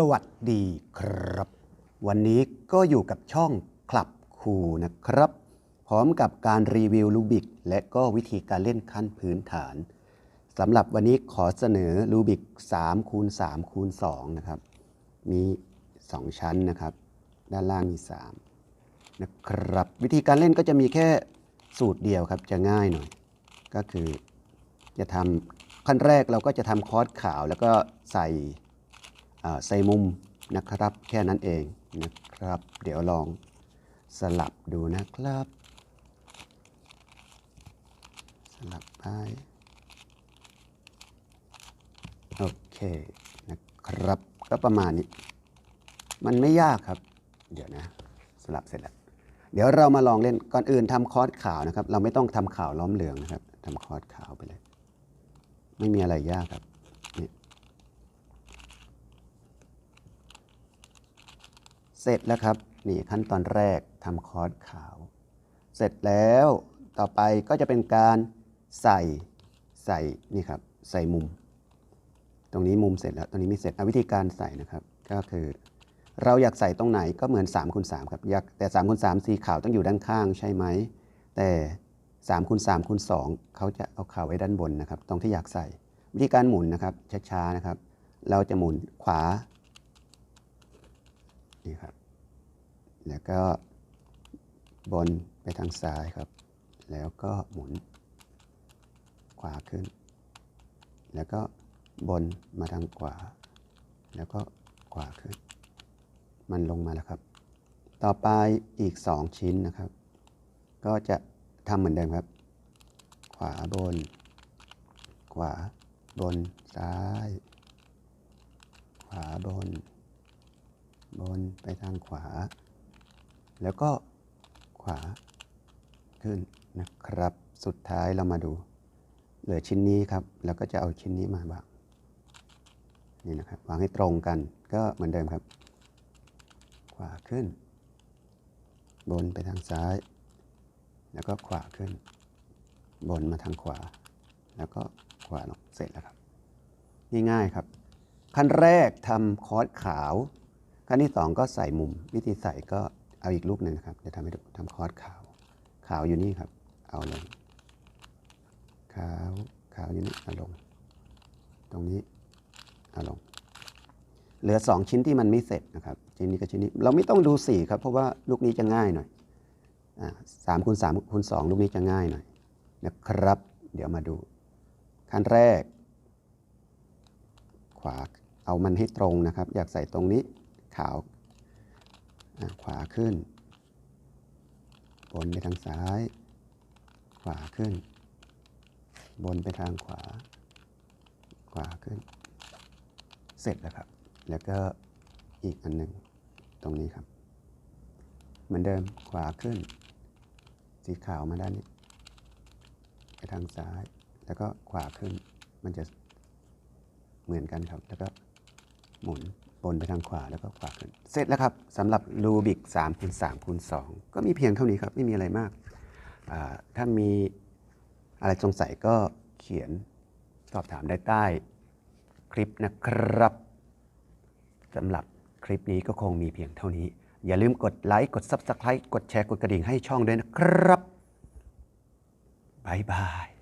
สวัสดีครับ วันนี้ก็อยู่กับช่องคลับคูนะครับ พร้อมกับการรีวิวลูบิกและก็วิธีการเล่นขั้นพื้นฐานสำหรับวันนี้ขอเสนอลูบิก3คูณ3คูณ2นะครับ มี 2 ชั้นนะครับ ด้านล่างมี 3 นะครับวิธีการเล่นก็จะมีแค่สูตรเดียวครับจะง่ายหน่อย ก็คือจะทำขั้นแรกเราก็จะทำคอร์สขาวแล้วก็ใส่ใส่มุมนะครับแค่นั้นเองนะครับ เดี๋ยวลองสลับดูนะครับ สลับไปโอเคนะครับก็ประมาณนี้ มันไม่ยากครับ เดี๋ยวนะ สลับเสร็จแล้ว เดี๋ยวเรามาลองเล่นก่อนอื่นทำคอร์สขาวนะครับ เราไม่ต้องทำขาวล้อมเหลืองนะครับทำคอร์สขาวไปเลย ไม่มีอะไรยากครับนี่เสร็จแล้วครับนี่ขั้นตอนแรกทำคอร์สขาว เสร็จแล้วต่อไปก็จะเป็นการใส่ใส่นี่ครับใส่มุม ตรงนี้มุมเสร็จแล้วตรงนี้ไม่เสร็จวิธีการใส่นะครับ ก็คือ เราอยากใส่ตรงไหนก็เหมือน3คูณ3ครับอยากแต่3คูณ3สีขาวต้องอยู่ด้านข้างใช่ไหม แต่3คูณ3คูณ2เขาจะเอาขาวไว้ด้านบนนะครับ ตรงที่อยากใส่ วิธีการหมุนนะครับช้าๆนะครับ เราจะหมุนขวานี่ครับแล้วก็บนไปทางซ้ายครับ แล้วก็หมุน ขวาขึ้น แล้วก็บนมาทางขวา แล้วก็ขวาขึ้น มันลงมาแล้วครับ ต่อไปอีก 2 ชิ้นนะครับ ก็จะทำเหมือนเดิมครับ ขวาบน ขวาบนซ้าย ขวาบน บนไปทางขวา แล้วก็ขวาขึ้นนะครับ สุดท้ายเรามาดู เหลือชิ้นนี้ครับ แล้วก็จะเอาชิ้นนี้มาวางนี่นะครับวางให้ตรงกันก็เหมือนเดิมครับ ขวาขึ้น บนไปทางซ้าย แล้วก็ขวาขึ้น บนมาทางขวา แล้วก็ขวาลงเสร็จแล้วครับ ง่ายๆครับ ขั้นแรกทำคอร์สขาว ขั้นที่สองก็ใส่มุม วิธีใส่ก็เอาอีกรูปหนึ่งนะครับจะทำให้ดูทำคอร์สขาว ขาวอยู่นี่ครับ เอาลง ขาว ขาวอยู่นี่เอาลง ตรงนี้เอาลง เหลือ 2 ชิ้นที่มันไม่เสร็จนะครับชิ้นนี้กับชิ้นนี้ เราไม่ต้องดูสีครับ เพราะว่าลูกนี้จะง่ายหน่อยสามคูณสามคูณสองลูกนี้จะง่ายหน่อยนะครับ เดี๋ยวมาดู ขั้นแรก ขวาเอามันให้ตรงนะครับ อยากใส่ตรงนี้ขาวขวาขึ้น บนไปทางซ้าย ขวาขึ้น บนไปทางขวา ขวาขึ้น เสร็จแล้วครับ แล้วก็อีกอันหนึ่งตรงนี้ครับ เหมือนเดิมขวาขึ้น สีขาวมาด้านนี้ ไปทางซ้าย แล้วก็ขวาขึ้น มันจะเหมือนกันครับ แล้วก็หมุนบนไปทางขวาแล้วก็ขวาขึ้น เสร็จแล้วครับสำหรับรูบิก3คูณ3คูณ2ก็มีเพียงเท่านี้ครับ ไม่มีอะไรมาก ถ้ามีอะไรสงสัยก็เขียนสอบถามได้ใต้คลิปนะครับ สำหรับคลิปนี้ก็คงมีเพียงเท่านี้ อย่าลืมกดไลค์ กด Subscribe กดแชร์ กดกระดิ่งให้ช่องด้วยนะครับบายบาย